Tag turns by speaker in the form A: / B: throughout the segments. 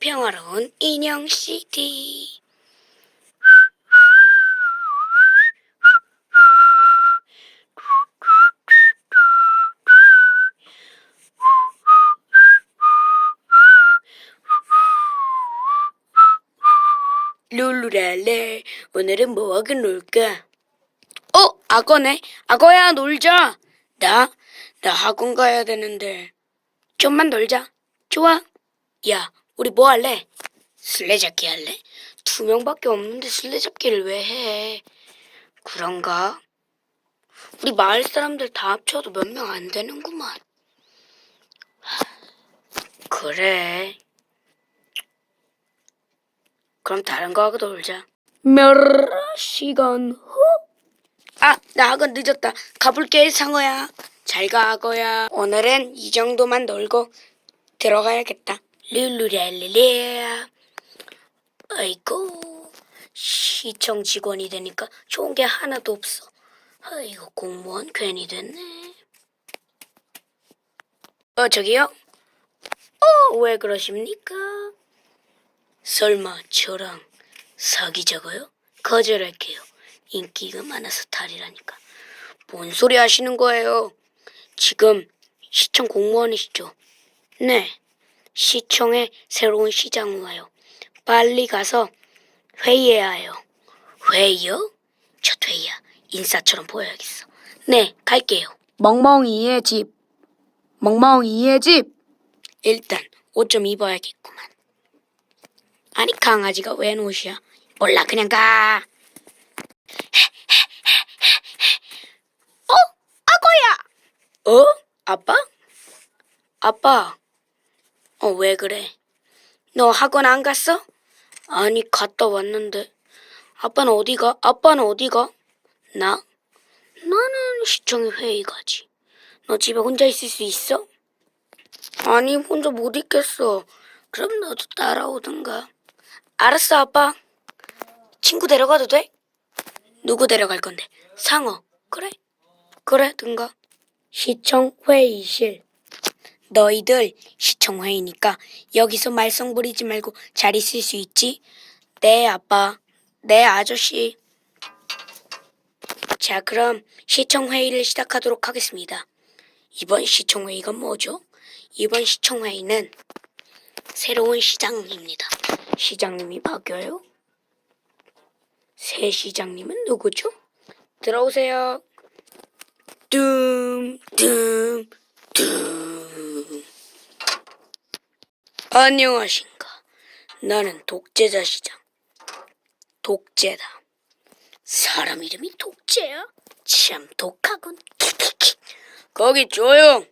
A: 평화로운 인형 시티. 룰루랄레 오늘은 뭐하고 놀까? 어 악어네 악어야 놀자 나? 나 학원 가야 되는데 좀만 놀자 좋아 야 우리 뭐 할래? 술래잡기 할래? 두 명밖에 없는데 술래잡기를 왜 해? 그런가? 우리 마을 사람들 다 합쳐도 몇 명 안 되는구만 하, 그래 그럼 다른 거 하고 놀자. 몇 시간 후? 아, 나 학원 늦었다. 가볼게, 상어야. 잘 가, 악어야. 오늘은 이 정도만 놀고 들어가야겠다. 룰루랄레레야. 아이고, 시청 직원이 되니까 좋은 게 하나도 없어. 아이고, 공무원 괜히 됐네. 어, 저기요? 어, 왜 그러십니까? 설마 저랑 사귀자고요? 거절할게요. 인기가 많아서 탈이라니까. 뭔 소리 하시는 거예요? 지금 시청 공무원이시죠? 네. 시청에 새로운 시장 와요. 빨리 가서 회의해야 해요. 회의요? 첫 회의야. 인싸처럼 보여야겠어. 네, 갈게요. 멍멍이의 집. 멍멍이의 집. 일단 옷 좀 입어야겠구만. 아니 강아지가 웬 옷이야? 몰라 그냥 가. 어? 악어야. 어? 아빠? 아빠. 어 왜 그래? 너 학원 안 갔어? 아니 갔다 왔는데. 아빠는 어디 가? 아빠는 어디 가? 나? 나는 시청에 회의 가지. 너 집에 혼자 있을 수 있어? 아니 혼자 못 있겠어. 그럼 너도 따라오든가. 알았어 아빠. 친구 데려가도 돼? 누구 데려갈 건데? 상어. 그래? 그래 든가. 시청 회의실. 너희들 시청 회의니까 여기서 말썽 부리지 말고 잘 있을 수 있지? 네 아빠. 네 아저씨. 자 그럼 시청 회의를 시작하도록 하겠습니다. 이번 시청 회의가 뭐죠? 이번 시청 회의는 새로운 시장입니다. 시장님이 바뀌어요? 새 시장님은 누구죠? 들어오세요. dumdumdum 안녕하신가. 나는 독재자 시장. 독재다. 사람 이름이 독재야? 참 독하군. 키키키. 거기 조용.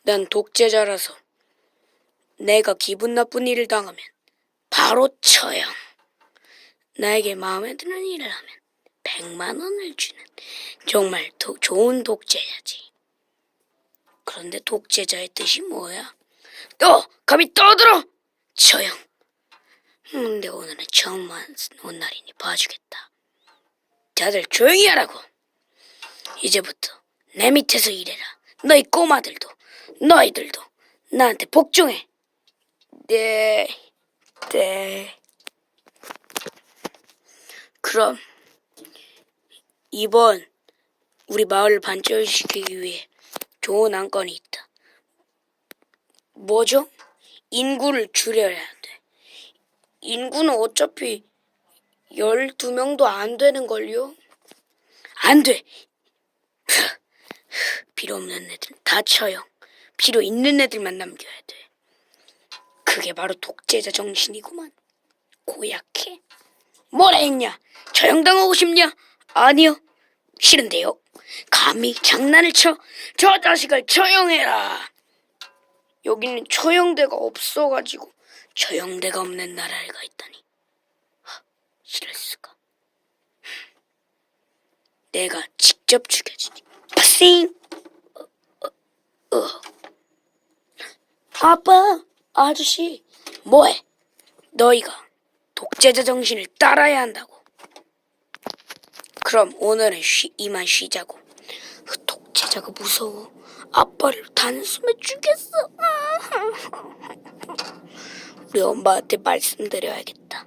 A: 난 독재자라서 내가 기분 나쁜 일을 당하면 바로 처형. 나에게 마음에 드는 일을 하면 100만 원을 주는 정말 도, 좋은 독재자지. 그런데 독재자의 뜻이 뭐야? 너 감히 떠들어! 처형. 근데 오늘은 처음 온 날이니 봐주겠다. 다들 조용히 하라고. 이제부터 내 밑에서 일해라. 너희 꼬마들도 너희들도 나한테 복종해. 네, 네. 그럼 이번 우리 마을을 반전시키기 위해 좋은 안건이 있다. 뭐죠? 인구를 줄여야 돼. 인구는 어차피 12명도 안 되는 걸요? 안 돼! 필요 없는 애들 다 쳐요. 필요 있는 애들만 남겨야 돼. 그게 바로 독재자 정신이구만. 고약해. 뭐라 했냐? 처형당하고 싶냐? 아니요. 싫은데요. 감히 장난을 쳐? 저 자식을 처형해라. 여기는 처형대가 없어가지고 처형대가 없는 나라가 있다니. 하, 싫을 수가. 내가 직접 죽여주니. 파싱! 어, 어, 어. 아빠, 아저씨, 뭐해? 너희가 독재자 정신을 따라야 한다고. 그럼 오늘은 쉬, 이만 쉬자고. 그 독재자가 무서워. 아빠를 단숨에 죽였어. 우리 엄마한테 말씀드려야겠다.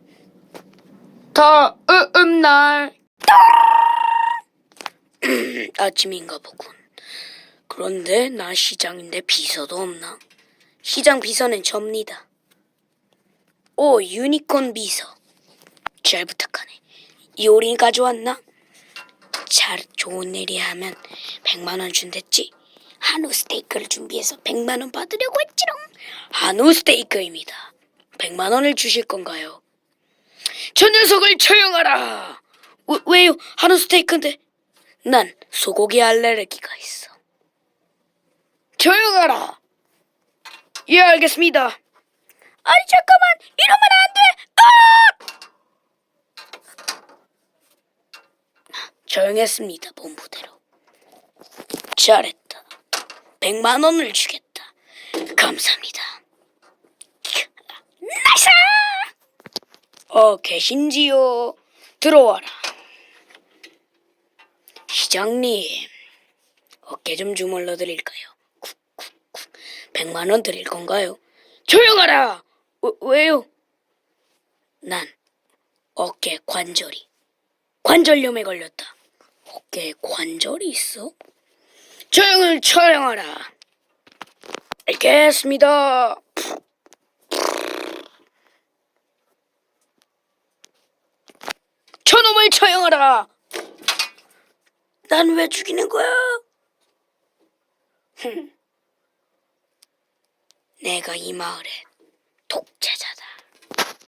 A: 다음 날 아침인가 보군. 그런데 나 시장인데 비서도 없나? 시장 비서는 접니다. 오 유니콘 비서. 잘 부탁하네. 요리 가져왔나? 잘 좋은 일이 하면 100만 원 준댔지. 한우 스테이크를 준비해서 100만 원 받으려고 했지롱. 한우 스테이크입니다. 100만 원을 주실 건가요? 저 녀석을 처형하라. 왜, 왜요? 한우 스테이크인데. 난 소고기 알레르기가 있어. 처형하라. 예, 알겠습니다. 아니 잠깐만 이러면 안 돼. 아! 조용했습니다 본부대로. 잘했다. 100만 원을 주겠다. 감사합니다. 나이스! 어, 계신지요? 들어와라. 시장님, 어깨 좀 주물러 드릴까요? 쿡쿡쿡. 100만 원 드릴 건가요? 조용하라! 왜, 왜요? 난 어깨 관절이 관절염에 걸렸다. 어깨에 관절이 있어? 조용을 촬영하라. 알겠습니다. 저놈을 처형하라. 난 왜 죽이는 거야? 흠. 내가 이 마을의 독재.